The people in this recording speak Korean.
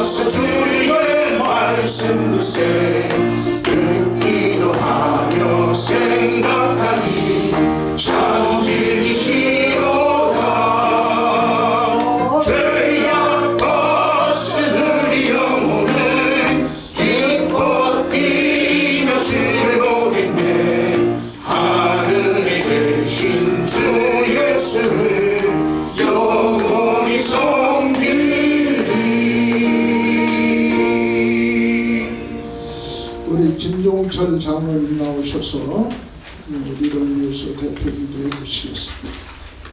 나와서 주의 말씀 듣세 듣기도 하며 생각하니 참 즐기시로다 죄악 버스들이 영혼은 기뻐 뛰며 보겠네. 하늘에 계신 주 예수를 영원히 섬 우리 김종철 장로님 나오셔서 우리를 위해서 대표 기도 해 주시겠습니다.